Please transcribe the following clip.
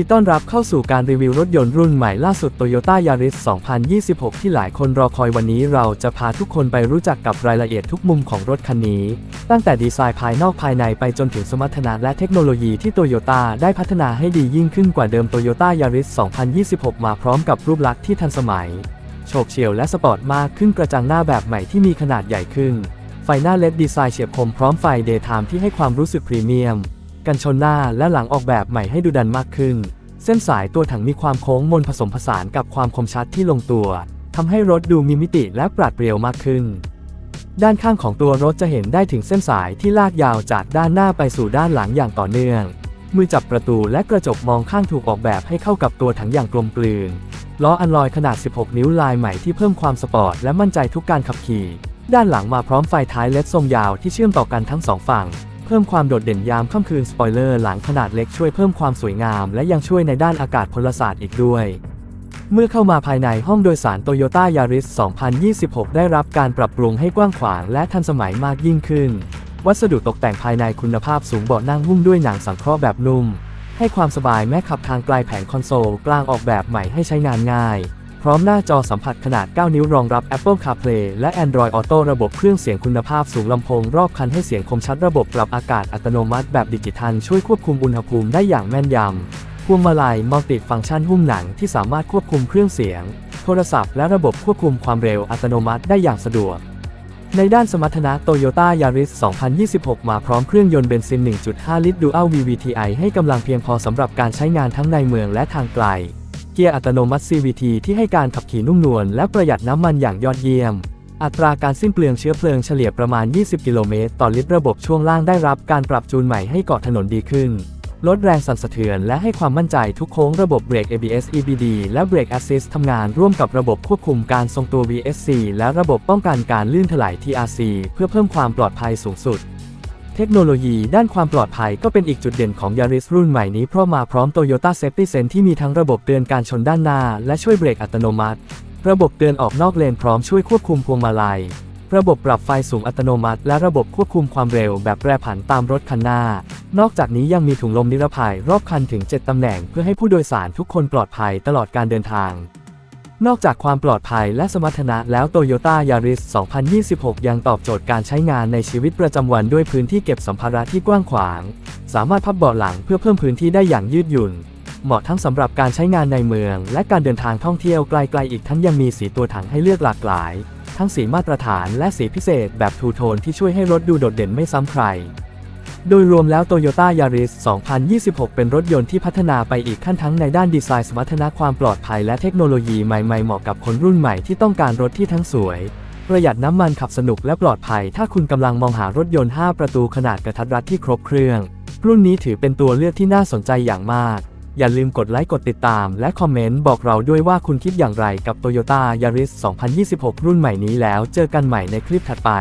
ดีต้อนรับเข้าสู่การรีวิวรถยนต์รุ่นใหม่ล่าสุด Toyota Yaris 2026 ที่หลายคนรอคอยวันนี้เราจะพาทุกคนไปรู้จักกับรายละเอียดทุกมุมของรถคันนี้ ตั้งแต่ดีไซน์ภายนอกภายในไปจนถึงสมรรถนะและเทคโนโลยีที่ Toyota ได้พัฒนาให้ดียิ่งขึ้นกว่าเดิม Toyota Yaris 2026 มาพร้อมกับรูปลักษณ์ที่ทันสมัย โฉบเฉี่ยวและสปอร์ตมากขึ้นกระจังหน้าแบบใหม่ที่มีขนาดใหญ่ขึ้น ไฟหน้าเลดดีไซน์เฉียบคมพร้อมไฟเดย์ไทม์ที่ให้ความรู้สึกพรีเมียม กันชนหน้าและหลังออกแบบใหม่ให้ดูดันมากขึ้น เส้นสายตัวถังมีความโค้งมนผสมผสานกับความคมชัดที่ลงตัวทำให้รถดูมีมิติและปราดเปรียวมากขึ้น ด้านข้างของตัวรถจะเห็นได้ถึงเส้นสายที่ลากยาวจากด้านหน้าไปสู่ด้านหลังอย่างต่อเนื่อง มือจับประตูและกระจกมองข้างถูกออกแบบให้เข้ากับตัวถังอย่างกลมกลืนล้ออันลอยขนาด 16 นิ้วลายใหม่ที่เพิ่มความสปอร์ตและมั่นใจทุกการขับขี่ ด้านหลังมาพร้อมไฟท้ายเลดทรงยาวที่เชื่อมต่อกันทั้งสองฝั่ง พิ่มความโดดเด่นยามค่ำคืนสปอยเลอร์หลังขนาดเล็กช่วยเพิ่มความสวยงาม และยังช่วยในด้านอากาศพลศาสตร์อีกด้วย เมื่อเข้ามาภายในห้องโดยสาร Toyota Yaris 2026 ได้รับการปรับปรุงให้กว้างขวางและทันสมัยมากยิ่งขึ้น วัสดุตกแต่งภายในคุณภาพสูงเบาะนั่งหุ้มด้วยหนังสังเคราะห์แบบนุ่ม ให้ความสบายแม้ขับทางไกลแผงคอนโซลกลางออกแบบใหม่ให้ใช้งานง่าย พร้อมหน้าจอสัมผัสขนาด 9 นิ้วรองรับ Apple CarPlay และ Android Auto ระบบเครื่องเสียงคุณภาพสูงลำโพงรอบคันให้เสียงคมชัดระบบปรับอากาศอัตโนมัติแบบดิจิทัล ช่วยควบคุมอุณหภูมิได้อย่างแม่นยำ พวงมาลัยมัลติฟังก์ชันหุ้มหนังที่สามารถควบคุมเครื่องเสียง โทรศัพท์และระบบควบคุมความเร็วอัตโนมัติได้อย่างสะดวกในด้านสมรรถนะ Toyota Yaris 2026 มาพร้อมเครื่องยนต์เบนซิน 1.5 ลิตร Dual VVTi ให้กำลังเพียงพอสำหรับการใช้งานทั้งในเมืองและทางไกล เกียร์อัตโนมัติ CVT ที่ให้การขับขี่นุ่มนวลและประหยัดน้ำมันอย่างยอดเยี่ยม อัตราการสิ้นเปลืองเชื้อเพลิงเฉลี่ยประมาณ 20 กิโลเมตรต่อลิตรระบบช่วงล่างได้รับการปรับจูนใหม่ให้เกาะถนนดีขึ้น ลดแรงสั่นสะเทือนและให้ความมั่นใจทุกโค้งระบบเบรก ABS EBD และเบรก Assist ทำงานร่วมกับระบบควบคุมการทรงตัว VSC และระบบป้องกันการลื่นถลาย TRC เพื่อเพิ่มความปลอดภัยสูงสุด ทคโนโลยีด้านความปลอดภัยก็เป็นอีกจุดเด่นของ Yaris รุ่นใหม่นี้เพราะมาพร้อม Toyota Safety Sense ที่มีทั้งระบบเตือนการชนด้านหน้า และช่วยเบรกอัตโนมัติ ระบบเตือนออกนอกเลนพร้อมช่วยควบคุมพวงมาลัย ระบบปรับไฟสูงอัตโนมัติ และระบบควบคุมความเร็วแบบแปรผันตามรถคันหน้า นอกจากนี้ยังมีถุงลมนิรภัยรอบคันถึง 7 ตำแหน่งเพื่อให้ผู้โดยสารทุกคนปลอดภัยตลอดการเดินทาง นอกจากความปลอดภัยและสมรรถนะแล้ว Toyota Yaris 2026 ยังตอบโจทย์การใช้งานในชีวิตประจำวันด้วยพื้นที่เก็บสัมภาระที่กว้างขวาง สามารถพับเบาะหลังเพื่อเพิ่มพื้นที่ได้อย่างยืดหยุ่น เหมาะทั้งสำหรับการใช้งานในเมือง และการเดินทางท่องเที่ยวไกลๆอีกทั้งยังมีสีตัวถังให้เลือกหลากหลาย ทั้งสีมาตรฐานและสีพิเศษแบบทูโทนที่ช่วยให้รถดูโดดเด่นไม่ซ้ำใคร โดยรวมแล้ว Toyota Yaris 2026 เป็นรถยนต์ที่พัฒนาไปอีกขั้นทั้งในด้านดีไซน์สมรรถนะความปลอดภัยและเทคโนโลยีใหม่ๆเหมาะกับคนรุ่นใหม่ที่ต้องการรถที่ทั้งสวย ประหยัดน้ำมันขับสนุกและปลอดภัย ถ้าคุณกำลังมองหารถยนต์ 5 ประตูขนาดกระทัดรัดที่ครบเครื่อง รุ่นนี้ถือเป็นตัวเลือกที่น่าสนใจอย่างมาก อย่าลืมกดไลค์กดติดตาม และคอมเมนต์บอกเราด้วยว่าคุณคิดอย่างไรกับ Toyota Yaris 2026 รุ่นใหม่นี้แล้ว เจอกันใหม่ในคลิปถัดไป